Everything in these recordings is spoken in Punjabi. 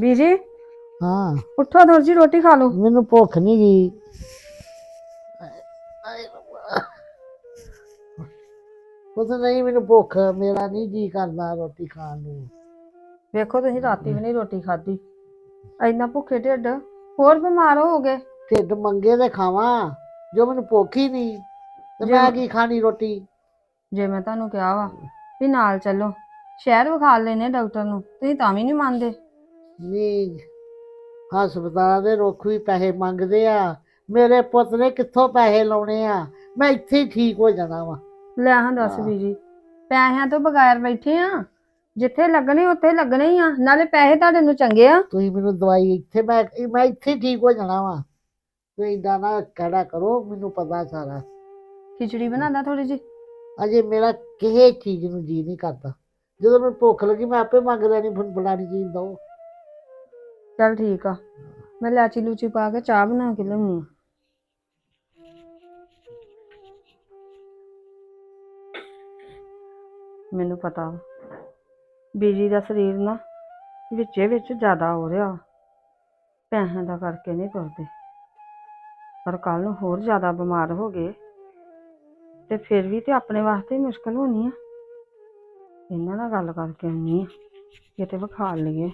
ਬੀਜੀ ਹਾਂ। ਉੱਠੋ ਥੋੜੀ ਜੀ ਰੋਟੀ ਖਾ ਲਓ। ਮੈਨੂੰ ਭੁੱਖ ਨਹੀਂ ਗਈ ਕੁਝ ਨਹੀਂ ਮੈਨੂੰ ਭੁੱਖ ਮੇਰਾ ਨਹੀਂ ਜੀ ਕਰਦਾ ਰੋਟੀ ਖਾਣ ਨੂੰ। ਵੇਖੋ ਤੁਸੀਂ ਰਾਤੀ ਵੀ ਨਹੀਂ ਰੋਟੀ ਖਾਧੀ। ਇੰਨਾ ਭੁੱਖੇ ਢਿੱਡ ਹੋਰ ਬਿਮਾਰ ਹੋ ਗਏ। ਢਿੱਡ ਮੰਗੇ ਤੇ ਖਾਵਾਂ ਜੋ ਮੈਨੂੰ ਭੁੱਖ ਹੀ ਨਹੀਂ ਤੇ ਮੈਂ ਕੀ ਖਾਣੀ ਰੋਟੀ? ਜੇ ਮੈਂ ਤੁਹਾਨੂੰ ਕਿਹਾ ਵਾ ਵੀ ਨਾਲ ਚੱਲੋ ਸ਼ਹਿਰ ਵਿਖਾ ਲੈਨੇ ਡਾਕਟਰ ਨੂੰ ਤੁਸੀਂ ਤਾਂ ਵੀ ਨਹੀਂ ਮੰਨਦੇ। ਨਹੀਂ ਹਸਪਤਾਲਾਂ ਦੇ ਰੁੱਖ ਵੀ ਪੈਸੇ ਮੰਗਦੇ ਆ। ਮੇਰੇ ਪੁੱਤ ਨੇ ਕਿੱਥੋਂ ਪੈਸੇ ਲਾਉਣੇ ਆ? ਮੈਂ ਇੱਥੇ ਹੀ ਠੀਕ ਹੋ ਜਾਣਾ ਵਾ। ਲੈ ਹਾਂ ਦੱਸ ਹਾਂ। ਬੀਜੀ ਪੈਸਿਆਂ ਤੋਂ ਬਗੈਰ ਬੈਠੇ ਆ। ਜਿੱਥੇ ਲੱਗਣੇ ਉੱਥੇ ਲੱਗਣੇ ਹੀ ਆ। ਨਾਲੇ ਪੈਸੇ ਤੁਹਾਡੇ ਨੂੰ ਚੰਗੇ ਆ। ਤੁਸੀਂ ਮੈਨੂੰ ਦਵਾਈ ਇੱਥੇ ਮੈਂ ਮੈਂ ਇੱਥੇ ਹੀ ਠੀਕ ਹੋ ਜਾਣਾ ਵਾ। ਤੁਸੀਂ ਏਦਾਂ ਨਾ ਕਹਿਣਾ ਕਰੋ ਮੈਨੂੰ ਪਤਾ ਸਾਰਾ। ਖਿਚੜੀ ਬਣਾਦਾ ਥੋੜੀ ਜੀ ਅਜੇ ਮੇਰਾ ਕਿਸੇ ਚੀਜ਼ ਨੂੰ ਜੀ ਨਹੀਂ ਕਰਦਾ। ਜਦੋਂ ਮੈਨੂੰ ਭੁੱਖ ਲੱਗੀ ਮੈਂ ਆਪੇ ਮੰਗ ਲੈਣੀ ਫੁੱਲ ਫਲਾਣੀ ਚੀਜ਼ ਦੋ ਚੱਲ ਠੀਕ ਆ। ਮੈਂ ਲਾਚੀ ਲੂਚੀ ਪਾ ਕੇ ਚਾਹ ਬਣਾ ਕੇ ਲਿਆਉਣੀ ਆ। ਮੈਨੂੰ ਪਤਾ ਵਾ ਬੀਜੀ ਦਾ ਸਰੀਰ ਨਾ ਵਿੱਚੇ ਵਿੱਚ ਜ਼ਿਆਦਾ ਹੋ ਰਿਹਾ ਪੈਸਿਆਂ ਦਾ ਕਰਕੇ ਨਹੀਂ ਤੁਰਦੇ। ਪਰ ਕੱਲ ਨੂੰ ਹੋਰ ਜ਼ਿਆਦਾ ਬਿਮਾਰ ਹੋ ਗਏ, ਤੇ ਫਿਰ ਵੀ ਤੇ ਆਪਣੇ ਵਾਸਤੇ ਹੀ ਮੁਸ਼ਕਲ ਹੋਣੀ ਆ। ਇਹਨਾਂ ਨਾਲ ਗੱਲ ਕਰਕੇ ਆਉਣੀ ਆ ਕਿਤੇ ਵਿਖਾ ਲਈਏ।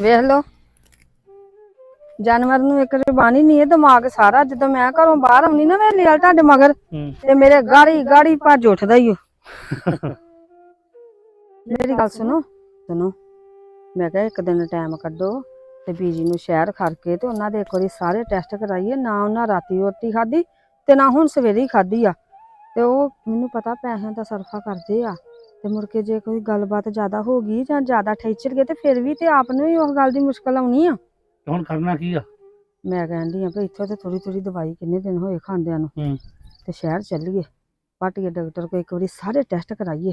ਵੇਖ ਲਓ। ਜਾਨਵਰ ਨੂੰ ਇੱਕ ਜ਼ਬਾਨੀ ਨਹੀਂ ਹੈ ਦਿਮਾਗ ਸਾਰਾ ਜਦੋਂ ਮੈਂ ਘਰੋਂ ਬਾਹਰ ਆਉਣੀ ਨਾ ਵੇਲੇ ਵਾਲ ਤੁਹਾਡੇ ਮਗਰ ਤੇ ਮੇਰੇ ਗਾੜੀ ਗਾੜੀ ਭੱਜ ਉੱਠਦਾ ਹੀ ਮੇਰੀ ਗੱਲ ਸੁਣੋ ਸੁਣੋ। ਮੈਂ ਕਿਹਾ ਇੱਕ ਦਿਨ ਟਾਈਮ ਕੱਢੋ ਤੇ ਬੀਜੀ ਨੂੰ ਸ਼ਹਿਰ ਖੜ ਕੇ ਤੇ ਉਹਨਾਂ ਦੇ ਇੱਕ ਵਾਰੀ ਸਾਰੇ ਟੈਸਟ ਕਰਾਈਏ ਨਾ ਉਹਨਾਂ ਰਾਤੀ ਰੋਟੀ ਖਾਧੀ ਤੇ ਨਾ ਹੁਣ ਸਵੇਰੇ ਹੀ ਖਾਧੀ ਆ। ਤੇ ਉਹ ਮੈਨੂੰ ਪਤਾ ਪੈਸਿਆਂ ਦਾ ਸਰਫਾ ਕਰਦੇ ਆ। ਤੇ ਮੁੜ ਕੇ ਜੇ ਕੋਈ ਗੱਲਬਾਤ ਜ਼ਿਆਦਾ ਹੋ ਗਈ ਜਾਂ ਜ਼ਿਆਦਾ ਠੇਚਰ ਗਏ ਤੇ ਫਿਰ ਵੀ ਤੇ ਆਪ ਨੂੰ ਹੀ ਉਸ ਗੱਲ ਦੀ ਮੁਸ਼ਕਲ ਆਉਣੀ ਆ। ਤੇ ਹੁਣ ਕਰਨਾ ਕੀ ਆ? ਮੈਂ ਕਹਿੰਦੀ ਆ ਭਈ ਇੱਥੋਂ ਤੇ ਥੋੜੀ ਥੋੜੀ ਦਵਾਈ ਕਿੰਨੇ ਦਿਨ ਹੋਏ ਖਾਂਦਿਆਂ ਨੂੰ। ਹੂੰ। ਤੇ ਸ਼ਹਿਰ ਚੱਲੀਏ। ਪਾਟੀਏ ਡਾਕਟਰ ਕੋਲ ਇੱਕ ਵਾਰੀ ਸਾਰੇ ਟੈਸਟ ਕਰਾਈਏ।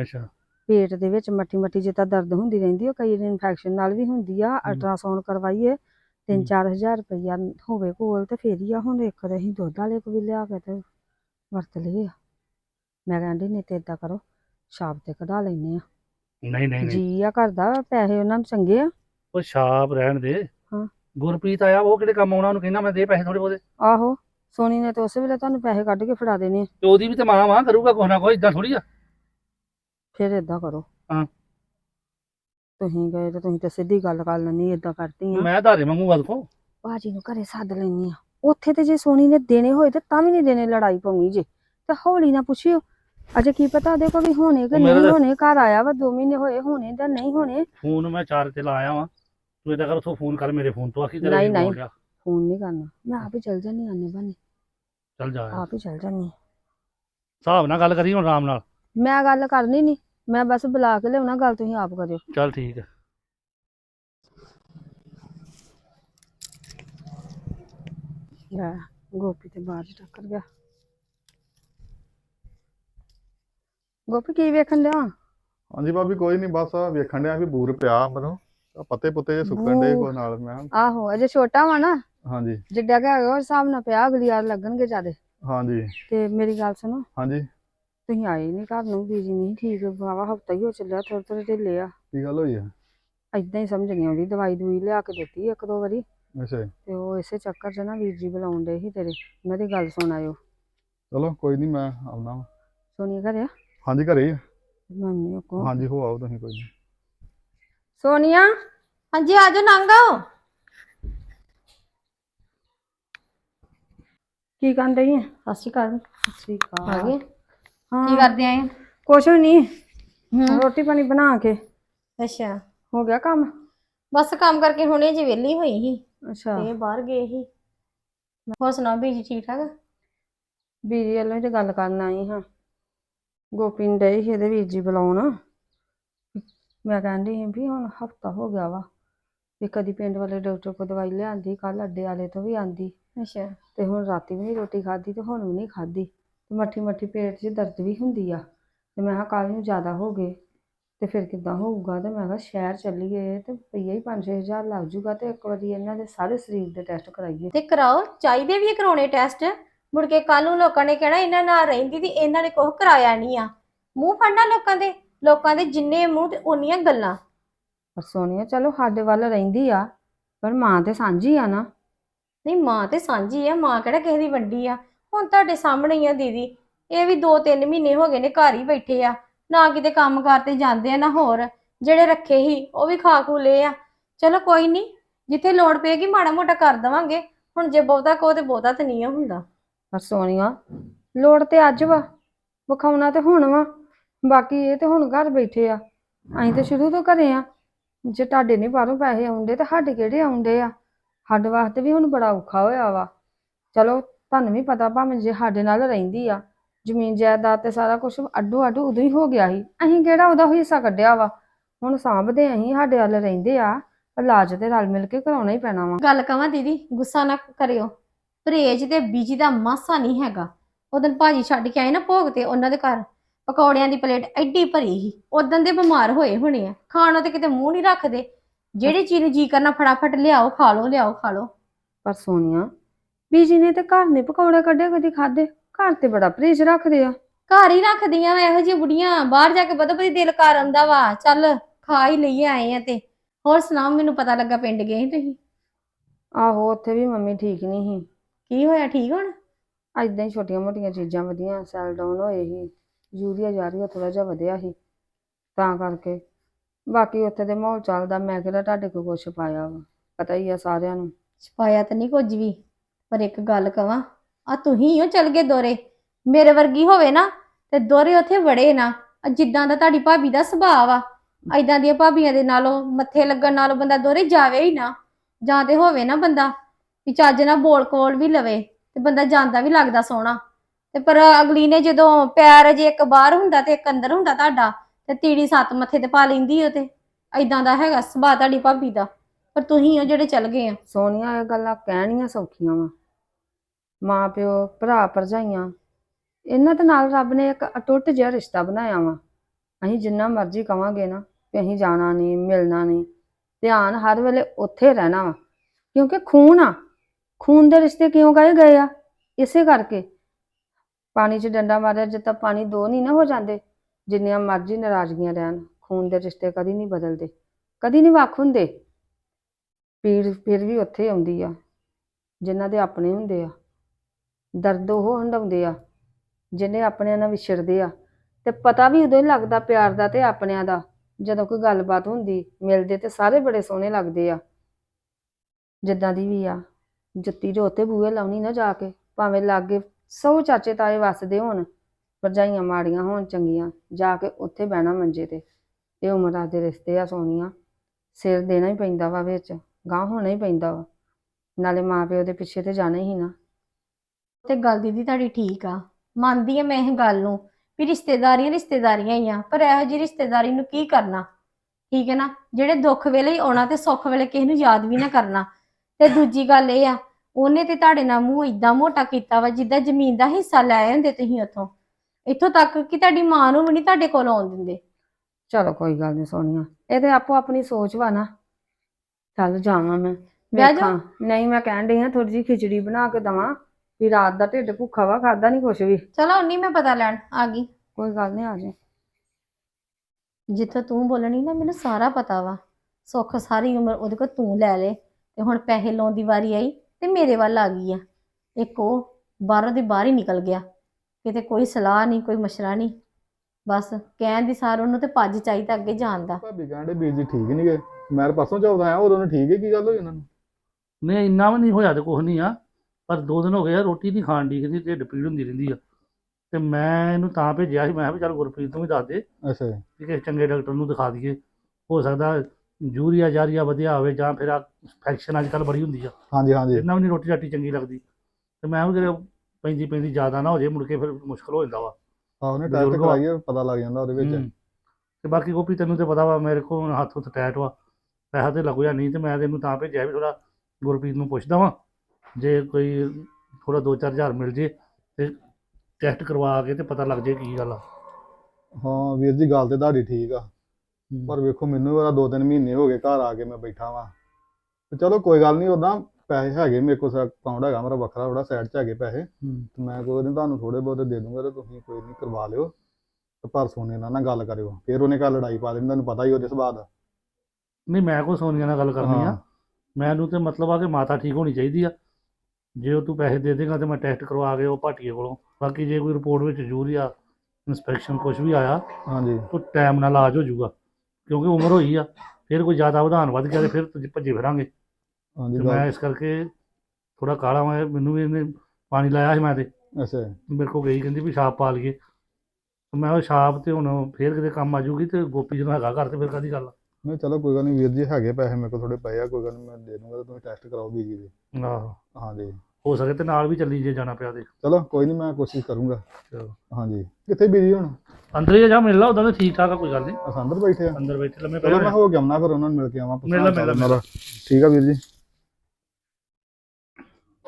ਅੱਛਾ। ਪੇਟ ਦੇ ਵਿੱਚ ਮੱਟੀ ਮੱਟੀ ਜਿੱਦਾਂ ਦਰਦ ਹੁੰਦੀ ਰਹਿੰਦੀ ਉਹ ਕਈ ਇਨਫੈਕਸ਼ਨ ਨਾਲ ਵੀ ਹੁੰਦੀ ਆ। ਅਲਟਰਾਸਾਊਂਡ ਕਰਵਾਈਏ ਤਿੰਨ ਹੂੰ। ਚਾਰ ਹਜ਼ਾਰ ਰੁਪਈਆ ਹੋਵੇ ਕੋਲ ਤੇ ਫੇਰ ਹੀ ਆ। ਹੁਣ ਇੱਕ ਅਸੀਂ ਦੁੱਧ ਵਾਲੇ ਕੋ ਵੀ ਲਿਆ ਕੇ ਤੇ ਵਰਤ ਆ ਮੈਂ ਕਹਿੰਦੀ ਨਹੀਂ ਤੇ ਏਦਾਂ ਕਰੋ। ਸ਼ਾਪ ਤੇ ਕਢਾ ਲੈਨੇ ਆ। ਨਹੀਂ ਨਹੀਂ ਨਹੀਂ। ਜੀ ਆ ਕਰਦਾ ਪੈਸੇ ਉਹਨਾਂ ਨੂੰ ਚੰਗੇ ਆ। ਉਹ ਛਾਪ ਰਹਿਣ ਦੇ। ਹਾਂ। ਗੁਰਪ੍ਰੀਤ ਆਇਆ ਉਹ ਕਿਹੜੇ ਕੰਮ ਆਉਣਾ ਉਹਨੂੰ ਕਹਿੰਦਾ ਮੈਂ ਦੇ ਪੈਸੇ ਥੋੜੇ ਬਹੁਤੇ। ਆਹੋ ਸੋਨੀ ਨੇ ਤਾਂ ਉਸੇ ਵੇਲੇ ਤੁਹਾਨੂੰ ਪੈਸੇ ਕੱਢ ਕੇ ਫੜਾ ਦੇਣੇ ਆ। ਤੇ ਉਹਦੀ ਵੀ ਤੇ ਮਾਂ ਮਾਂ ਕਰੂਗਾ ਕੁਛ ਨਾ ਕੁਛ ਇਦਾਂ ਥੋੜੀ ਆ। ਫਿਰ ਏਦਾਂ ਕਰੋ। ਹਾਂ। ਤੁਸੀਂ ਗਏ ਤੇ ਤੁਸੀਂ ਤਾਂ ਸਿੱਧੀ ਗੱਲ ਕਰ ਲੈਣੀ ਏਦਾਂ ਕਰਦੀ ਆ। ਮੈਂ ਧਾਰੇ ਵਾਂਗੂ ਗੱਲ ਕੋ। ਭਾਜੀ ਨੂੰ ਘਰੇ ਸੱਦ ਲੈਣੀ ਆ। ਉੱਥੇ ਤੇ ਜੇ ਸੋਨੀ ਨੇ ਦੇਣੇ ਹੋਏ ਤੇ ਤਾਂ ਵੀ ਨਹੀਂ ਦੇਣੇ ਲੜਾਈ ਪਵੀ ਜੇ। ਤੇ ਹੌਲੀ ਨਾ ਪੁੱਛਿਓ ਅਜੇ ਕੀ ਪਤਾ ਉਹਦੇ ਵੀ ਹੋਣੇ ਕਿ ਨਹੀਂ ਹੋਣੇ ਘਰ ਆਇਆ ਵਾ 2 ਮਹੀਨੇ ਹੋਏ ਹੋਣੇ ਜਾਂ ਨਹੀਂ ਹੋਣੇ। ਫੋਨ ਮੈਂ ਚਾਰਜ ਤੇ ਲਾਇਆ ਵਾਂ। ਤੂੰ ਏਦਾਂ ਕਰ ਉਥੋਂ ਫੋਨ ਕਰ ਮੇਰੇ ਫੋਨ ਤੋਂ ਆਖੀ ਤੇਰਾ ਨਹੀਂ, ਨਹੀਂ। ਫੋਨ ਨਹੀਂ ਕਰਨਾ। ਮੈਂ ਆਪ ਹੀ ਚੱਲ ਜਾਨੀ ਆਨੇ ਬਾਨੇ ਚੱਲ ਜਾ ਆਪ ਹੀ ਚੱਲ ਜਾਨੀ ਹਿਸਾਬ ਨਾਲ ਗੱਲ ਕਰੀ ਹੁਣ ਆਰਾਮ ਨਾਲ। ਮੈਂ ਗੱਲ ਕਰਨੀ ਨਹੀਂ ਮੈਂ ਬਸ ਬੁਲਾ ਕੇ ਲਿਆਉਣਾ ਗੱਲ ਤੁਸੀਂ ਆਪ ਕਰਿਓ। ਚੱਲ ਠੀਕ ਹੈ ਲੈ ਗੋਪੀ ਤੇ ਬਾਹਰ ਟੱਕਰ ਗਿਆ। ਗੋਪੀ ਕੀ ਵੇਖਣ ਡਿਆ? ਹਾਂਜੀ ਭਾਬੀ ਕੋਈ ਨਹੀਂ ਬਸ ਆ ਵੇਖਣ ਡਿਆ ਵੀ ਬੂਰ ਪਿਆ ਮਰੋ ਪੱਤੇ ਪੁੱਤੇ ਜੇ ਸੁੱਕਣ ਬੂਰ। ਕੋਈ ਨਾਲ ਮੈਂ ਆਹੋ ਅਜੇ ਛੋਟਾ ਵਾ ਨਾ। ਹਾਂਜੀ। ਜਿੱਡਾ ਕਿ ਹੈਗਾ ਉਹ ਹਿਸਾਬ ਨਾਲ ਪਿਆ ਅਗਲੀ ਵਾਰ ਲੱਗਣਗੇ ਜਿਆਦੇ। ਹਾਂਜੀ। ਤੇ ਮੇਰੀ ਗੱਲ ਸੁਣੋ। ਹਾਂਜੀ। ਤੁਸੀਂ ਆਏ ਨਹੀਂ ਘਰ ਨੂੰ ਬੀਜੀ ਨਹੀਂ ਠੀਕ ਬਾਵਾ ਹਫਤਾ ਹੀ ਹੋ ਚੱਲਿਆ ਥੋੜੇ ਥੋੜੇ ਢਿੱਲੇ ਆ। ਕੀ ਗੱਲ ਹੋਈ ਆ? ਏਦਾਂ ਹੀ ਸਮਝ ਨਹੀਂ ਆਉਂਦੀ ਦਵਾਈ ਦੂਈ ਲਿਆ ਕੇ ਦਿੱਤੀ ਇੱਕ ਦੋ ਵਾਰੀ। ਅੱਛਾ। ਜੀ। ਤੇ ਉਹ ਇਸੇ ਚੱਕਰ 'ਚ ਨਾ ਵੀਰ ਜੀ ਬੁਲਾਉਣ ਦੇ ਸੀ ਤੇਰੇ। ਮੇਰੀ ਗੱਲ ਸੁਣ ਆਇਓ। ਚਲੋ ਕੋਈ ਨਹੀਂ ਮੈਂ ਆਉਣਾ ਵਾਂ। ਸੋਨੀਆ ਘਰੇ ਆ? ਹਾਂਜੀ ਘਰੇ ਹੀ ਆ। ਮੰਮੀ ਕੋ ਹਾਂਜੀ ਹੋ ਆਓ ਤੁਸੀਂ ਕੋਈ ਨਹੀਂ ਸੋਨੀਆ ਹਾਂਜੀ ਆ ਜਾਓ ਨੰਗਾਓ ਕੀ ਕਰਨ ਡਈ ਹੈ ਸਤਿ ਸ਼੍ਰੀ ਅਕਾਲ। ਸ੍ਰੀ ਆ ਗਏ? ਹਾਂ। ਕੀ ਕਰਦੇ ਆਏ ਕੁਛ ਵੀ ਨਹੀਂ ਹੂੰ। ਰੋਟੀ ਪਾਣੀ ਬਣਾ ਕੇ। ਅੱਛਾ। ਹੋ ਗਿਆ ਕੰਮ? ਬਸ ਕੰਮ ਕਰਕੇ ਹੁਣੇ ਜੇ ਵਿਹਲੀ ਹੋਈ ਸੀ। ਅੱਛਾ। ਤੇ ਬਾਹਰ ਗਏ ਸੀ। ਹੋਰ ਸੁਣਾਓ ਬੀਜੀ ਠੀਕ ਠਾਕ ਬੀਜੀ ਵੱਲੋਂ ਹੀ ਤੇ ਗੱਲ ਕਰਨ ਆਈ ਹਾਂ। ਗੋਪੀ ਡਏ ਸੀ ਇਹਦੇ ਵੀਰ ਜੀ ਬੁਲਾਉਣ। ਮੈਂ ਕਹਿੰਦੀ ਸੀ ਵੀ ਹੁਣ ਹਫਤਾ ਹੋ ਗਿਆ ਵਾ ਵੀ ਕਦੀ ਪਿੰਡ ਵਾਲੇ ਡਾਕਟਰ ਕੋਲ ਦਵਾਈ ਲਿਆਂਦੀ ਕੱਲ ਅੱਡੇ ਵਾਲੇ ਤੋਂ ਵੀ ਆਂਦੀ। ਅੱਛਾ। ਤੇ ਹੁਣ ਰਾਤੀ ਵੀ ਨਹੀਂ ਰੋਟੀ ਖਾਧੀ ਤੇ ਹੁਣ ਵੀ ਨਹੀਂ ਖਾਧੀ। ਤੇ ਮੱਠੀ ਮੱਠੀ ਪੇਟ 'ਚ ਦਰਦ ਵੀ ਹੁੰਦੀ ਆ। ਤੇ ਮੈਂ ਕਿਹਾ ਕੱਲ ਨੂੰ ਜ਼ਿਆਦਾ ਹੋ ਗਏ। ਤੇ ਫਿਰ ਕਿੱਦਾਂ ਹੋਊਗਾ? ਤੇ ਮੈਂ ਕਿਹਾ ਸ਼ਹਿਰ ਚੱਲੀਏ ਤੇ ਪਈਆ ਹੀ 5-6000 ਲੱਗ ਜੂਗਾ ਤੇ ਇੱਕ ਵਾਰੀ ਇਹਨਾਂ ਦੇ ਸਾਰੇ ਸਰੀਰ ਦੇ ਟੈਸਟ ਕਰਾਈਏ। ਤੇ ਕਰਾਓ ਚਾਹੀਦੇ ਵੀ ਕਰਾਉਣੇ ਟੈਸਟ। ਮੁੜ ਕੇ ਕੱਲ ਨੂੰ ਲੋਕਾਂ ਨੇ ਕਹਿਣਾ ਇਹਨਾਂ ਨਾਲ ਰਹਿੰਦੀ ਤੇ ਇਹਨਾਂ ਨੇ ਕੁਝ ਕਰਾਇਆ ਨਹੀਂ ਆ। ਮੂੰਹ ਫੜਨਾ ਲੋਕਾਂ ਦੇ ਲੋਕਾਂ ਦੇ ਜਿੰਨੇ ਮੂੰਹ ਤੇ ਉਨੀਆਂ ਗੱਲਾਂ। ਪਰ ਸੋਨੀਆ ਚਲੋ ਸਾਡੇ ਵੱਲ ਰਹਿੰਦੀ ਆ ਪਰ ਮਾਂ ਤੇ ਸਾਂਝੀ ਆ ਨਾ। ਨਹੀਂ ਮਾਂ ਤੇ ਸਾਂਝੀ ਆ ਮਾਂ ਕਿਹੜਾ ਕਿਸੇ ਦੀ ਵੱਡੀ ਆ? ਹੁਣ ਤੁਹਾਡੇ ਸਾਹਮਣੇ ਹੀ ਆ ਦੀਦੀ। ਇਹ ਵੀ 2-3 ਮਹੀਨੇ ਹੋ ਗਏ ਨੇ ਘਰ ਹੀ ਬੈਠੇ ਆ। ਨਾ ਕਿਤੇ ਕੰਮ ਕਰਤੇ ਜਾਂਦੇ ਆ ਨਾ ਹੋਰ। ਜਿਹੜੇ ਰੱਖੇ ਹੀ ਉਹ ਵੀ ਖਾ ਖੂ ਲਏ ਆ। ਚਲੋ ਕੋਈ ਨਹੀਂ ਜਿੱਥੇ ਲੋੜ ਪਏਗੀ ਮਾੜਾ ਮੋਟਾ ਕਰ ਦਵਾਂਗੇ। ਹੁਣ ਜੇ ਬਹੁਤਾ ਕੋ ਤੇ ਬਹੁਤਾ ਤੇ ਨਹੀਂ ਹੁੰਦਾ। ਪਰ ਸੋਨੀਆ। ਲੋੜ ਤੇ ਅੱਜ ਵਾ, ਵਿਖਾਉਣਾ ਤੇ ਹੁਣ ਵਾ, ਬਾਕੀ ਇਹ ਤੇ ਹੁਣ ਘਰ ਬੈਠੇ ਆ। ਅਸੀਂ ਤੇ ਸ਼ੁਰੂ ਤੋਂ ਘਰੇ ਆ। ਜੇ ਤੁਹਾਡੇ ਨਹੀਂ ਬਾਹਰੋਂ ਪੈਸੇ ਆਉਂਦੇ ਤਾਂ ਸਾਡੇ ਕਿਹੜੇ ਆਉਂਦੇ ਆ? ਸਾਡੇ ਵਾਸਤੇ ਵੀ ਹੁਣ ਬੜਾ ਔਖਾ ਹੋਇਆ ਵਾ। ਚਲੋ, ਤੁਹਾਨੂੰ ਵੀ ਪਤਾ ਭਾਵੇਂ ਜੇ ਸਾਡੇ ਨਾਲ ਰਹਿੰਦੀ ਆ। ਜ਼ਮੀਨ, ਜਾਇਦਾਦ ਤੇ ਸਾਰਾ ਕੁਝ ਅੱਡੋ ਅੱਡ ਉਦੋਂ ਹੀ ਹੋ ਗਿਆ ਸੀ। ਅਸੀਂ ਕਿਹੜਾ ਉਹਦਾ ਹਿੱਸਾ ਕੱਢਿਆ ਵਾ? ਹੁਣ ਸਾਂਭਦੇ ਅਸੀਂ, ਸਾਡੇ ਵੱਲ ਰਹਿੰਦੇ ਆ। ਇਲਾਜ ਤੇ ਰਲ ਮਿਲ ਕੇ ਕਰਾਉਣਾ ਹੀ ਪੈਣਾ ਵਾ। ਗੱਲ ਕਵਾਂ ਦੀਦੀ, ਗੁੱਸਾ ਨਾ ਕਰਿਓ। ਪਰਹੇਜ ਤੇ ਬੀਜੀ ਦਾ ਮਾਸਾ ਨਹੀਂ ਹੈਗਾ। ਉਦੋਂ ਭਾਜੀ ਛੱਡ ਕੇ ਆਏ ਨਾ ਭੋਗ ਤੇ ਉਹਨਾਂ ਦੇ ਘਰ। ਪਕੌੜਿਆਂ ਦੀ ਪਲੇਟ ਐਡੀ ਭਰੀ ਸੀ। ਉਦੋਂ ਦੇ ਬਿਮਾਰ ਹੋਏ ਹੋਣੇ ਆ। ਖਾਣੋਂ ਤੇ ਕਿਤੇ ਮੂੰਹ ਨਹੀਂ ਰੱਖਦੇ। ਜਿਹੜੀ ਚੀਜ਼ ਨੂੰ ਜੀ ਕਰਨਾ ਫਟਾਫਟ ਲਿਆਓ ਖਾ ਲਓ ਲਿਆਓ ਖਾ ਲਓ। ਪਰ ਸੋਨੀਆ ਬੀਜੀ ਨੇ ਤੇ ਘਰ ਨਹੀਂ ਪਕੌੜੇ ਕੱਢੇ ਕਦੀ ਖਾਦੇ ਘਰ ਤੇ ਬੜਾ ਪਰਹੇਜ ਰੱਖਦੇ ਆ। ਘਰ ਹੀ ਰੱਖਦੀਆਂ ਵਾ ਇਹੋ ਜਿਹੀ ਬੁੜੀਆਂ ਬਾਹਰ ਜਾ ਕੇ ਬਦੋ ਬਦੀ ਦਿਲ ਕਰ ਆਂਦਾ ਵਾ। ਚੱਲ ਖਾ ਹੀ ਲਈਏ ਆਏ ਆ ਤੇ। ਹੋਰ ਸੁਣਾਓ ਮੈਨੂੰ ਪਤਾ ਲੱਗਾ ਪਿੰਡ ਗਏ ਸੀ ਤੁਸੀਂ? ਆਹੋ ਉੱਥੇ ਵੀ ਮੰਮੀ ਠੀਕ ਨਹੀਂ ਸੀ। ਕੀ ਹੋਇਆ, ਠੀਕ ਹੁਣ? ਐਦਾਂ ਹੀ ਛੋਟੀਆਂ ਮੋਟੀਆਂ ਚੀਜ਼ਾਂ ਵਧੀਆਂ ਸੈਲ ਡਾਊਨ ਹੋਏ ਸੀ, ਯੂਰੀਆ ਯਾਰੀਆ ਥੋੜਾ ਜਿਹਾ ਵਧਿਆ ਸੀ, ਤਾਂ ਕਰਕੇ। ਬਾਕੀ ਉੱਥੇ ਦੇ ਮਾਹੌਲ ਚੱਲਦਾ, ਮੈਂ ਕਿਹੜਾ ਤੁਹਾਡੇ ਕੋਲ ਕੁਛ ਪਾਇਆ ਵਾ, ਪਤਾ ਹੀ ਆ ਸਾਰਿਆਂ ਨੂੰ। ਛਪਾਇਆ ਤਾਂ ਨਹੀਂ ਕੁਝ ਵੀ, ਪਰ ਇੱਕ ਗੱਲ ਕਵਾਂ ਆ ਤੁਸੀਂ ਹੋ ਚਲ ਗਏ ਦੋਰੇ, ਮੇਰੇ ਵਰਗੀ ਹੋਵੇ ਨਾ, ਤੇ ਦੋਰੇ ਉੱਥੇ ਵੜੇ ਨਾ, ਆਹ ਜਿੱਦਾਂ ਦਾ ਤੁਹਾਡੀ ਭਾਬੀ ਦਾ ਸੁਭਾਅ ਆ ਐਦਾਂ ਦੀਆਂ ਭਾਬੀਆਂ ਦੇ ਨਾਲੋਂ, ਮੱਥੇ ਲੱਗਣ ਨਾਲੋਂ ਬੰਦਾ ਦੋਰੇ ਜਾਵੇ ਹੀ ਨਾ, ਜਾਂ ਤੇ ਹੋਵੇ ਨਾ ਬੰਦਾ। ਵੀ ਚੱਜ ਨਾਲ ਬੋਲ ਕੋਲ ਵੀ ਲਵੇ ਤੇ ਬੰਦਾ ਜਾਂਦਾ ਵੀ ਲੱਗਦਾ ਸੋਹਣਾ। ਤੇ ਪਰ ਅਗਲੀ ਨੇ ਜਦੋਂ ਪੈਰ ਜੇ ਇੱਕ ਬਾਹਰ ਹੁੰਦਾ ਤੇ ਇੱਕ ਅੰਦਰ ਹੁੰਦਾ ਤੁਹਾਡਾ, ਤੇ ਤੀੜੀ ਸੱਤ ਮੱਥੇ ਤੇ ਪਾ ਲੈਂਦੀ ਉਹ ਤੇ ਐਦਾਂ ਦਾ ਹੈਗਾ ਸੁਭਾਅ ਤੁਹਾਡੀ ਭਾਬੀ ਦਾ। ਪਰ ਤੁਸੀਂ ਉਹ ਜਿਹੜੇ ਚੱਲ ਗਏ ਆ। ਸੋਨੀਆ ਇਹ ਗੱਲਾਂ ਕਹਿਣੀਆਂ ਸੌਖੀਆਂ ਵਾ। ਮਾਂ, ਪਿਓ, ਭਰਾ, ਭਰਜਾਈਆਂ, ਇਹਨਾਂ ਦੇ ਨਾਲ ਰੱਬ ਨੇ ਇੱਕ ਅਟੁੱਟ ਜਿਹਾ ਰਿਸ਼ਤਾ ਬਣਾਇਆ ਵਾ। ਅਸੀਂ ਜਿੰਨਾ ਮਰਜ਼ੀ ਕਵਾਂਗੇ ਨਾ ਕਿ ਅਸੀਂ ਜਾਣਾ ਨਹੀਂ, ਮਿਲਣਾ ਨਹੀਂ, ਧਿਆਨ ਹਰ ਵੇਲੇ ਉੱਥੇ ਰਹਿਣਾ ਵਾ। ਕਿਉਂਕਿ ਖੂਨ ਆ। ਖੂਨ ਦੇ ਰਿਸ਼ਤੇ ਕਿਉਂ ਗਏ ਗਏ ਆ? ਇਸੇ ਕਰਕੇ। ਪਾਣੀ 'ਚ ਡੰਡਾ ਮਾਰਿਆ ਜਦ ਤੱਕ ਪਾਣੀ ਦੋ ਨਹੀਂ ਨਾ ਹੋ ਜਾਂਦੇ, ਜਿੰਨੀਆਂ ਮਰਜ਼ੀ ਨਾਰਾਜ਼ਗੀਆਂ ਰਹਿਣ, ਖੂਨ ਦੇ ਰਿਸ਼ਤੇ ਕਦੀ ਨਹੀਂ ਬਦਲਦੇ, ਕਦੀ ਨਹੀਂ ਵੱਖ ਹੁੰਦੇ। ਪੀੜ ਫਿਰ ਵੀ ਉੱਥੇ ਆਉਂਦੀ ਆ, ਜਿਨ੍ਹਾਂ ਦੇ ਆਪਣੇ ਹੁੰਦੇ ਆ। ਦਰਦ ਉਹ ਹੰਡਾਉਂਦੇ ਆ ਜਿਹਨੇ ਆਪਣਿਆਂ ਨਾਲ ਵਿਛੜਦੇ ਆ। ਤੇ ਪਤਾ ਵੀ ਉਦੋਂ ਹੀ ਲੱਗਦਾ ਪਿਆਰ ਦਾ ਤੇ ਆਪਣਿਆਂ ਦਾ, ਜਦੋਂ ਕੋਈ ਗੱਲਬਾਤ ਹੁੰਦੀ, ਮਿਲਦੇ ਤੇ ਸਾਰੇ ਬੜੇ ਸੋਹਣੇ ਲੱਗਦੇ ਆ। ਜਿੱਦਾਂ ਦੀ ਵੀ ਆ। ਜੁੱਤੀ ਜੋ ਉੱਤੇ ਬੂਹੇ ਲਾਉਣੀ ਨਾ ਜਾ ਕੇ, ਭਾਵੇਂ ਲਾਗੇ ਸੌ ਚਾਚੇ ਤਾਏ ਵੱਸਦੇ ਹੋਣ, ਭਰਜਾਈਆਂ ਮਾੜੀਆਂ ਹੋਣ ਚੰਗੀਆਂ, ਜਾ ਕੇ ਉੱਥੇ ਬਹਿਣਾ ਮੰਜੇ ਤੇ। ਇਹ ਉਮਰਾਂ ਦੇ ਰਿਸ਼ਤੇ ਆ ਸੋਹਣੀਆਂ। ਸਿਰ ਦੇਣਾ ਹੀ ਪੈਂਦਾ ਵਾ ਵਿੱਚ, ਗਾਂਹ ਹੋਣਾ ਹੀ ਪੈਂਦਾ ਵਾ। ਨਾਲੇ ਮਾਂ ਪਿਓ ਦੇ ਪਿੱਛੇ ਤੇ ਜਾਣਾ ਹੀ ਨਾ। ਤੇ ਗੱਲ ਦੀਦੀ ਤੁਹਾਡੀ ਠੀਕ ਆ। ਮੰਨਦੀ ਆ ਮੈਂ ਇਹ ਗੱਲ ਨੂੰ ਵੀ ਰਿਸ਼ਤੇਦਾਰੀਆਂ ਰਿਸ਼ਤੇਦਾਰੀਆਂ ਹੀ ਆ, ਪਰ ਇਹੋ ਜਿਹੀ ਰਿਸ਼ਤੇਦਾਰੀ ਨੂੰ ਕੀ ਕਰਨਾ? ਠੀਕ ਹੈ ਨਾ? ਜਿਹੜੇ ਦੁੱਖ ਵੇਲੇ ਹੀ ਆਉਣਾ ਤੇ ਸੁੱਖ ਵੇਲੇ ਕਿਸੇ ਨੂੰ ਯਾਦ ਵੀ ਨਾ ਕਰਨਾ। ਤੇ ਦੂਜੀ ਗੱਲ ਇਹ ਆ ਉਹਨੇ ਤੇ ਤੁਹਾਡੇ ਨਾਲ ਮੂੰਹ ਇਦਾਂ ਮੋਟਾ ਕੀਤਾ ਵਾ ਜਿੱਦਾਂ ਜ਼ਮੀਨ ਦਾ ਹਿੱਸਾ ਲੈ ਆਉਂਦੇ ਤੁਸੀਂ ਉੱਥੋਂ। ਇੱਥੋਂ ਤੱਕ ਕਿ ਤੁਹਾਡੀ ਮਾਂ ਨੂੰ ਵੀ ਨਹੀਂ ਤੁਹਾਡੇ ਕੋਲ ਆਉਣ ਦਿੰਦੇ। ਚਲੋ ਕੋਈ ਗੱਲ ਨਹੀਂ ਸੋਨੀਆ ਇਹ ਤੇ ਆਪੋ ਆਪਣੀ ਸੋਚ ਵਾ ਨਾ। ਚੱਲ ਜਾਵਾਂ ਮੈਂ ਬਹਿ ਜਾ। ਵੇਖਾਂ। ਨਹੀਂ ਮੈਂ ਕਹਿਣ ਡਈ ਹਾਂ ਥੋੜੀ ਜਿਹੀ ਖਿਚੜੀ ਬਣਾ ਕੇ ਦਵਾਂ ਵੀ ਰਾਤ ਦਾ ਢਿੱਡ ਭੁੱਖਾ ਵਾ ਖਾਦਾ ਨਹੀਂ ਕੁਛ ਵੀ। ਚਲੋ ਉਨੀ ਮੈਂ ਪਤਾ ਲੈਣ ਆ ਗਈ। ਕੋਈ ਗੱਲ ਨਹੀਂ ਆ ਜਾ ਜਿੱਥੇ ਤੂੰ ਬੋਲਣੀ ਨਾ ਮੈਨੂੰ ਸਾਰਾ ਪਤਾ ਵਾ। ਸੁੱਖ ਸਾਰੀ ਉਮਰ ਉਹਦੇ ਕੋਲ ਤੂੰ ਲੈ ਲੇ। ਤੇ ਹੁਣ ਪੈਸੇ ਲਾਉਣ ਦੀ ਵਾਰੀ ਆਈ ਤੇ ਮੇਰੇ ਵੱਲ ਆ ਗਈ ਆ। ਇੱਕ ਉਹ ਬਾਹਰੋਂ ਦੀ ਬਾਹਰ ਹੀ ਨਿਕਲ ਗਿਆ। ਕਿਤੇ ਕੋਈ ਸਲਾਹ ਨਹੀਂ ਕੋਈ ਮਸ਼ਵਰਾ ਨਹੀਂ। ਬਸ ਕਹਿਣ ਦੀ ਸਾਰ ਉਹਨੂੰ ਤੇ ਪੱਜ ਚਾਹੀਦਾ ਅੱਗੇ ਜਾਣ ਦਾ। ਭਾਬੀ ਕਹਿੰਦੇ ਵੀਰ ਜੀ ਠੀਕ ਨਹੀਂ ਗਏ ਮੈਂ ਤਾਂ ਪਰਸੋਂ ਚੌਥ ਆਇਆ ਉਦੋਂ ਨੇ ਠੀਕ ਹੈ ਕੀ ਗੱਲ ਹੋਈ ਉਹਨਾਂ ਨੂੰ? ਨਹੀਂ ਇੰਨਾ ਵੀ ਨਹੀਂ ਹੋਇਆ ਤੇ ਕੁਛ ਨਹੀਂ ਆ। ਪਰ ਦੋ ਦਿਨ ਹੋ ਗਏ ਆ ਰੋਟੀ ਨਹੀਂ ਖਾਣ ਦੀ ਕਹਿੰਦੀ ਢਿੱਡ ਪੀੜ ਹੁੰਦੀ ਰਹਿੰਦੀ ਆ। ਤੇ ਮੈਂ ਇਹਨੂੰ ਤਾਂ ਭੇਜਿਆ ਸੀ ਮੈਂ ਕਿਹਾ ਵੀ ਚੱਲ ਗੁਰਪ੍ਰੀਤ ਨੂੰ ਵੀ ਦੱਸ ਦੇ ਅੱਛਾ ਜੀ। ਕਿ ਕਿਸੇ ਚੰਗੇ ਡਾਕਟਰ ਨੂੰ ਦਿਖਾ ਦਈਏ। ਹੋ ਸਕਦਾ ਯੂਰੀਆ ਜਾਰੀਆ ਵਧਿਆ ਹੋਵੇ ਜਾਂ ਫਿਰ ਇਨਫੈਕਸ਼ਨ ਅੱਜ ਕੱਲ੍ਹ ਬੜੀ ਹੁੰਦੀ ਆ। ਹਾਂਜੀ ਹਾਂਜੀ। ਇਹਨਾਂ ਵੀ ਨਹੀਂ ਰੋਟੀ ਰਾਟੀ ਚੰਗੀ ਲੱਗਦੀ। ਤੇ ਮੈਂ ਉਹ ਕਿਤੇ ਪੈਂਦੀ ਪੈਂਦੀ ਜ਼ਿਆਦਾ ਨਾ ਹੋ ਜੇ ਮੁੜ ਕੇ ਫਿਰ ਮੁਸ਼ਕਲ ਹੋ ਜਾਂਦਾ ਵਾ। ਹਾਂ ਉਹਨੇ ਟੈਸਟ। ਕਰਾਈਏ ਪਤਾ ਲੱਗ ਜਾਂਦਾ ਉਹਦੇ ਵਿੱਚ। ਤੇ ਬਾਕੀ ਗੋਪੀ ਤੈਨੂੰ ਤੇ ਪਤਾ ਵਾ ਮੇਰੇ ਕੋਲ ਹੱਥ ਹੁੱਥ ਟੈਟ ਵਾ। ਪੈਸਾ ਤੇ ਲੱਗੂਆ ਨਹੀਂ ਤੇ ਮੈਂ ਤੈਨੂੰ ਤਾਂ ਭੇਜਿਆ ਵੀ ਥੋੜਾ ਗੁਰਪ੍ਰੀਤ ਨੂੰ ਪੁੱਛਦਾ ਵਾਂ ਜੇ ਕੋਈ ਥੋੜਾ 2-4000 ਮਿਲ ਜੇ ਤੇ ਟੈਸਟ ਕਰਵਾ ਕੇ ਤੇ ਪਤਾ ਲੱਗ ਜੇ ਕੀ ਗੱਲ ਆ। ਹਾਂ ਵੀਰ ਜੀ ਗੱਲ ਤੇ ਤੁਹਾਡੀ ਠੀਕ ਆ। ਪਰ ਵੇਖੋ ਮੈਨੂੰ ਉਹਦਾ ਦੋ ਤਿੰਨ ਮਹੀਨੇ ਹੋ ਗਏ ਘਰ ਆ ਕੇ ਮੈਂ ਬੈਠਾ ਵਾਂ। ਤੇ ਚਲੋ ਕੋਈ ਗੱਲ ਨਹੀਂ ਉਦਾਂ ਪੈਸੇ ਹੈਗੇ ਮੇਰੇ ਕੋਲ ਅਕਾਊਂਟ ਹੈਗਾ ਮੇਰਾ ਵੱਖਰਾ ਥੋੜਾ ਸਾਈਡ 'ਚ ਹੈਗੇ ਪੈਸੇ। ਤੇ ਮੈਂ ਕੋਈ ਨਹੀਂ ਤੁਹਾਨੂੰ ਥੋੜੇ ਬਹੁਤੇ ਦੇ ਦੂੰਗਾ ਤੇ ਤੁਸੀਂ ਕੋਈ ਨਹੀਂ ਕਰਵਾ ਲਿਓ। ਤੇ ਪਰ ਸੋਨੇ ਨਾਲ ਨਾ ਗੱਲ ਕਰਿਓ। ਫਿਰ ਉਹਨੇ ਘਰ ਲੜਾਈ ਪਾ ਦੇਣੀ ਤੁਹਾਨੂੰ ਪਤਾ ਹੀ ਉਹਦੇ ਸੁਭਾਅ ਦਾ। ਨਹੀਂ ਮੈਂ ਕੋ ਸੋਨੀਆ ਨਾਲ ਗੱਲ ਕਰਨੀ ਆ। ਮੈਨੂੰ ਤੇ ਮਤਲਬ ਆ ਕਿ ਮਾਤਾ ਠੀਕ ਹੋਣੀ ਚਾਹੀਦੀ ਆ। ਜੇ ਉਹ ਤੂੰ ਪੈਸੇ ਦੇ ਦੇਗਾ ਤੇ ਮੈਂ ਟੈਸਟ ਕਰਵਾ ਕੇ ਉਹ ਭਾਟੀਏ ਕੋਲੋਂ। ਬਾਕੀ ਜੇ ਕੋਈ ਰਿਪੋਰਟ ਵਿੱਚ ਜ਼ਰੂਰ ਆ ਇਨਸਪੈਕਸ਼ਨ ਕੁਝ ਵੀ ਆਇਆ ਹਾਂਜੀ। ਉਹ ਟਾਈਮ ਨਾਲ ਹੋ ਜਾਊਗਾ। ਕਿਉਂਕਿ ਉਮਰ ਹੋਈ ਆ ਫਿਰ ਕੋਈ ਜ਼ਿਆਦਾ ਵਧਾਨ ਵੱਧ ਗਿਆ ਤੇ ਫਿਰ ਭੱਜੇ ਫਿਰਾਂਗੇ। ਹਾਂਜੀ ਤੇ ਮੈਂ ਇਸ ਕਰਕੇ ਥੋੜਾ ਕਾਲਾ ਮੈਂ ਮੈਨੂੰ ਵੀ ਇਹਨੇ ਪਾਣੀ ਲਾਇਆ ਸੀ ਮੈਂ ਤੇ। ਅੱਛਾ। ਮੇਰੇ ਕੋਲ ਗਈ ਕਹਿੰਦੀ ਵੀ ਛਾਪ ਪਾ ਲਈਏ। ਤੇ ਮੈਂ ਉਹ ਛਾਪ ਤੇ ਹੁਣ ਫੇਰ ਕਿਤੇ ਕੰਮ ਆ ਜਾਊਗੀ ਤੇ ਗੋਪੀ ਜਦੋਂ ਹੈਗਾ ਘਰ ਤੇ ਫਿਰ ਕਾਦੀ ਗੱਲ ਆ? ਨਹੀਂ ਚਲੋ ਕੋਈ ਗੱਲ ਨਹੀਂ ਵੀਰ ਜੀ ਹੈਗੇ ਪੈਸੇ ਮੇਰੇ ਕੋਲ ਥੋੜੇ ਪਏ ਆ ਕੋਈ ਗੱਲ ਨਹੀਂ ਮੈਂ ਦੇ ਦੂੰਗਾ ਤੇ ਤੁਸੀਂ ਟੈਸਟ ਕਰਾਓ ਬੀਜੀ ਦੇ। ਆਹੋ। ਹਾਂਜੀ। ਹੋ ਸਕੇ ਤੇ ਨਾਲ ਵੀ ਚੱਲੀ ਜੇ ਜਾਣਾ ਪਿਆ ਤੇ। ਚਲੋ ਕੋਈ ਨਹੀਂ ਮੈਂ ਕੋਸ਼ਿਸ਼ ਕਰੂੰਗਾ। ਚਲੋ। ਹਾਂਜੀ। ਕਿੱਥੇ ਬੀਜੀ ਹੁਣ? ਅੰਦਰ ਹੀ ਜਾ ਮਿਲ ਲਾ ਉਦਾਂ ਤਾਂ ਠੀਕ ਠਾਕ ਆ ਕੋਈ ਗੱਲ ਨਹੀਂ ਅਸਾਂ ਅੰਦਰ ਬੈਠੇ ਆ। ਅੰਦਰ ਬੈਠੇ ਲੰਮੇ ਚਲੋ ਮੈਂ। ਹੋ ਕੇ ਆਉਣਾ ਫਿਰ ਉਹਨਾਂ ਨੂੰ ਮਿਲ ਕੇ ਆਵਾਂ ਮਿਲ ਲਾ, ਮਿਲ ਲਾ, ਮਿਲ ਲਾ। ਠੀਕ ਆ ਵੀਰ ਜੀ।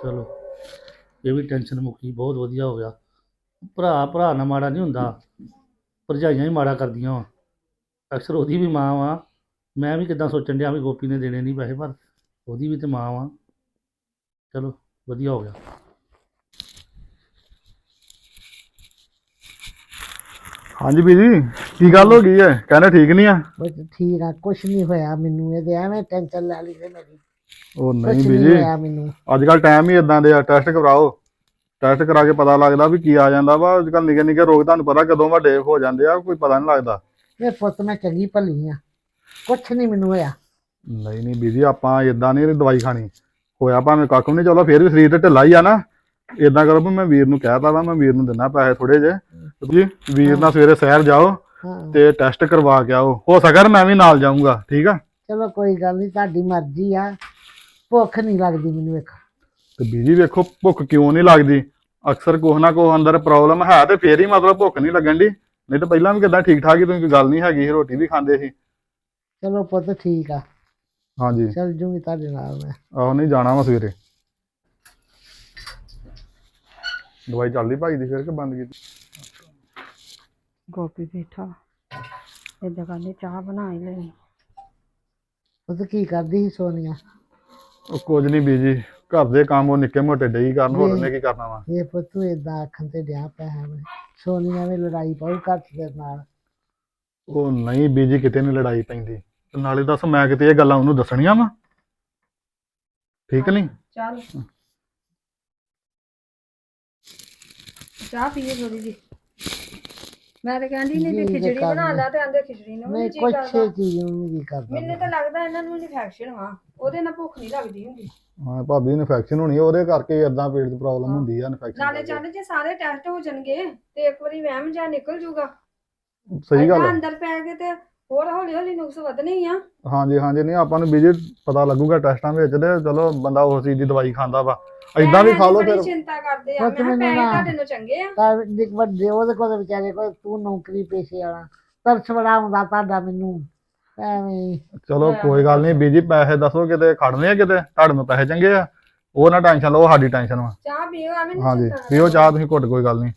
ਚਲੋ। ਇਹ ਵੀ ਟੈਨਸ਼ਨ ਮੁੱਕੀ ਬਹੁਤ ਵਧੀਆ ਹੋ ਗਿਆ। ਭਰਾ ਭਰਾ ਨਾਲ ਮਾੜਾ ਨਹੀਂ ਹੁੰਦਾ। ਭਰਜਾਈਆਂ ਹੀ ਮਾੜਾ ਕਰਦੀਆਂ ਵਾ। ਅਕਸਰ ਉਹਦੀ ਵੀ ਮਾਂ ਵਾ। ਮੈਂ ਵੀ ਕਿਦਾਂ ਸੋਚਣ ਡਿਆ ਵੀ ਗੋਪੀ ਨੇ ਦੇਣੇ ਨਹੀਂ ਪੈਸੇ ਪਰ ਉਹਦੀ ਵੀ ਤੇ ਮਾਂ ਵਾ। ਚਲੋ। ਵਧੀਆ ਹੋ ਗਿਆ। ਹਾਂਜੀ ਬੀਜੀ ਕੀ ਗੱਲ ਹੋ ਗਈ ਹੈ? ਕਹਿੰਦੇ ਠੀਕ ਨਹੀਂ ਆ ਬਸ ਠੀਕ ਆ ਕੁਛ ਨਹੀਂ ਹੋਇਆ ਮੈਨੂੰ ਇਹਦੇ ਐਵੇਂ ਟੈਨਸ਼ਨ ਲੈ ਲਈ ਤੇ ਮੇਰੀ। ਉਹ ਕੁਛ ਨਹੀਂ ਹੋਇਆ ਮੈਨੂੰ। ਅੱਜ ਕੱਲ ਟਾਈਮ ਹੀ ਇਦਾਂ ਦੇ ਆ ਟੈਸਟ ਕਰਾਓ। ਟੈਸਟ ਕਰਾ ਕੇ ਪਤਾ ਲੱਗਦਾ ਵੀ ਕੀ ਆ ਜਾਂਦਾ ਵਾ। ਅੱਜ ਕੱਲ ਨਿੱਕੇ ਨਿੱਕੇ ਰੋਗ ਤੁਹਾਨੂੰ ਪਤਾ ਕਦੋਂ ਵੱਡੇ ਹੋ ਜਾਂਦੇ ਆ ਕੋਈ ਪਤਾ ਨਹੀਂ ਲੱਗਦਾ। ਇਹ ਪੁੱਤ ਮੈਂ ਚੰਗੀ ਭਲੀ ਆ। ਕੁਛ ਨਹੀਂ ਮੈਨੂੰ ਹੋਇਆ। ਨਹੀਂ ਨਹੀਂ ਬੀਜੀ ਆਪਾਂ ਇਦਾਂ ਨਹੀਂ ਦਵਾਈ ਖਾਣੀ। ਹੋਇਆ ਭਾਵੇਂ ਕੱਖ ਨਹੀਂ ਚਲੋ ਫੇਰ ਵੀ ਸਰੀਰ ਤੇ ਢਿੱਲਾ ਹੀ ਆ ਨਾ। ਇਦਾਂ ਕਰੋ ਵੀ ਮੈਂ ਵੀਰ ਨੂੰ ਕਹਿਤਾ ਵਾ ਮੈਂ ਵੀਰ ਨੂੰ ਦਿੰਦਾ ਪੈਸੇ ਥੋੜੇ ਜੇ ਜੀ ਵੀਰ ਨਾਲ ਸਵੇਰੇ ਸ਼ਹਿਰ ਜਾਓ ਤੇ ਟੈਸਟ ਕਰਵਾ ਕੇ ਆਓ। ਹੋ ਸਕਰ ਮੈਂ ਵੀ ਨਾਲ ਜਾਊਂਗਾ ਠੀਕ ਆ? ਚਲੋ ਕੋਈ ਗੱਲ ਨਹੀਂ ਤੁਹਾਡੀ ਮਰਜ਼ੀ ਆ। ਭੁੱਖ ਨਹੀਂ ਲੱਗਦੀ ਮੈਨੂੰ ਇੱਕ। ਤੇ ਬੀਜੀ ਵੇਖੋ ਭੁੱਖ ਕਿਉਂ ਨਹੀਂ ਲੱਗਦੀ? ਅਕਸਰ ਕੋਹ ਨਾ ਕੋਹ ਅੰਦਰ ਪ੍ਰੋਬਲਮ ਹੈ ਤੇ ਫੇਰ ਹੀ ਮਤਲਬ ਭੁੱਖ ਨਹੀਂ ਲੱਗਣ ਦੀ ਨਹੀਂ ਤਾਂ ਪਹਿਲਾਂ ਵੀ ਕਿਦਾਂ ਠੀਕ ਠਾਕ ਹੀ ਤੁਸੀਂ ਕੋਈ ਗੱਲ ਨਹੀਂ ਹੈਗੀ ਰੋਟੀ ਵੀ ਖਾਂਦੇ ਸੀ। ਚਲੋ ਪੁੱਤ ਠੀਕ ਆ। ਹਾਂਜੀ। ਚੱਲ ਜੂਗੀ ਤੁਹਾਡੇ ਨਾਲ ਮੈਂ। ਆਹੋ ਨਹੀਂ ਜਾਣਾ ਵਾ ਸਵੇਰੇ। ਦਵਾਈ ਚੱਲਦੀ ਭਾਈ ਦੀ ਫਿਰ ਕਿ ਬੰਦ ਕੀਤੀ? ਗੋਪੀ ਬੈਠਾ। ਏਦਾਂ ਕਰਨੀ ਚਾਹ ਬਣਾ ਹੀ ਲੈਣੀ ਪੁੱਤ ਕੀ ਕਰਦੀ ਸੀ ਸੋਨੀਆ? ਉਹ ਕੁਝ ਨਹੀਂ ਬੀਜੀ। ਘਰ ਦੇ ਕੰਮ ਉਹ ਨਿੱਕੇ ਮੋਟੇ ਡਈ ਕਰਨ ਹੋਰ ਉਹਨੇ ਕੀ ਕਰਨਾ ਵਾ? ਇਹ ਪੁੱਤ ਤੂੰ ਏਦਾਂ ਆਖਣ ਤੇ ਡਿਆ ਪਿਆ ਹੈ ਮੈਂ ਸੋਨੀਆ ਨੇ ਲੜਾਈ ਪਾਉ ਘਰ ਚ ਤੇਰੇ ਨਾਲ। ਉਹ ਨਹੀਂ ਬੀਜੀ ਕਿਤੇ ਨਹੀਂ ਲੜਾਈ ਪੈਂਦੀ। ਤੇ ਨਾਲੇ ਦੱਸ ਮੈਂ ਕਿਤੇ ਇਹ ਗੱਲਾਂ ਉਹਨੂੰ ਦੱਸਣੀਆਂ ਵਾ। ਠੀਕ ਨਹੀਂ? ਚੱਲ। ਚਾਹ ਪੀਏ ਥੋੜੀ ਜੀ ਮੈਂ ਤਾਂ ਕਹਿੰਦੀ ਨਹੀਂ ਤੇ ਖਿਚੜੀ ਬਣਾ। ਲਾ ਤੇ ਆਂਦੇ ਖਿਚੜੀ ਨੂੰ ਨਹੀਂ ਕੁਛ ਚੀਜ਼ ਨੂੰ ਨਹੀਂ ਕਰਦਾ ਮੈਨੂੰ ਤਾਂ ਲੱਗਦਾ ਇਹਨਾਂ ਨੂੰ ਇਨਫੈਕਸ਼ਨ ਵਾ। ਉਹਦੇ ਨਾਲ ਭੁੱਖ ਨਹੀਂ ਲੱਗਦੀ ਹੁੰਦੀ। ਹਾਂ ਭਾਬੀ ਨੂੰ ਇਨਫੈਕਸ਼ਨ ਹੋਣੀ ਉਹਦੇ ਕਰਕੇ ਇਦਾਂ ਪੇਟ ਦੀ ਪ੍ਰੋਬਲਮ। ਹੁੰਦੀ ਆ ਇਨਫੈਕਸ਼ਨ ਨਾਲੇ ਚੱਲ ਜੇ ਸਾਰੇ ਟੈਸਟ ਹੋ ਜਾਣਗੇ ਤੇ ਇੱਕ ਵਾਰੀ ਵਹਿਮ ਜਾਂ ਨਿਕਲ ਜੂਗਾ। ਸਹੀ ਗੱਲ। ਅੰਦਰ ਪੈ ਕੇ ਤੇ ਹੋਰ ਹੌਲੀ ਹੌਲੀ ਨੁਕਸ ਵਧਣੇ ਹੀ ਆ। ਹਾਂਜੀ ਹਾਂਜੀ ਨਹੀਂ ਆਪਾਂ ਨੂੰ ਬੀਜੀ ਪਤਾ ਲੱਗੂਗਾ ਟੈਸਟਾਂ ਵਿੱਚ ਤੇ ਚਲੋ ਬੰਦਾ ਉਸ ਚੀਜ਼ ਦੀ ਦਵਾਈ ਖਾਂਦਾ ਵਾ। ਏਦਾਂ ਵੀ ਖਾ ਲਓ ਬੜੀ ਫਿਰ। ਚਿੰਤਾ ਕਰਦੇ ਆ ਮੈਂ ਤੇ ਕਿਹਾ ਮੈਨੂੰ ਪੈਸੇ ਨਾ- ਤੁਹਾਡੇ ਨੂੰ ਚੰਗੇ ਆ। ਤਾਂ ਨਿਕ ਵੱਡੇ ਉਹਦੇ ਕੋਲ ਵਿਚਾਰੇ ਕੋਲ ਤੂੰ ਨੌਕਰੀ ਪੇਸ਼ੇ ਵਾਲਾ। ਤਰਸ ਬੜਾ ਆਉਂਦਾ ਤੁਹਾਡਾ ਮੈਨੂੰ। ਐਵੇਂ ਹੀ। ਚਲੋ ਕੋਈ ਗੱਲ ਨਹੀਂ ਬੀਜੀ ਪੈਸੇ ਦੱਸੋ ਕਿਤੇ ਖੜਨੇ ਆ ਕਿਤੇ ਤੁਹਾਡੇ ਨੂੰ ਪੈਸੇ ਚੰਗੇ ਆ। ਉਹ ਨਾ ਟੈਨਸ਼ਨ ਲਓ ਸਾਡੀ ਟੈਨਸ਼ਨ ਵਾ। ਚਾਹ ਪੀਓ ਐਵੇਂ ਨੀ ਹਾਂਜੀ ਚਿੰਤਾ ਪੀਓ ਚਾਹ ਤੁਸੀਂ ਘੁੱਟ ਕੋਈ ਗੱਲ ਨਹੀਂ।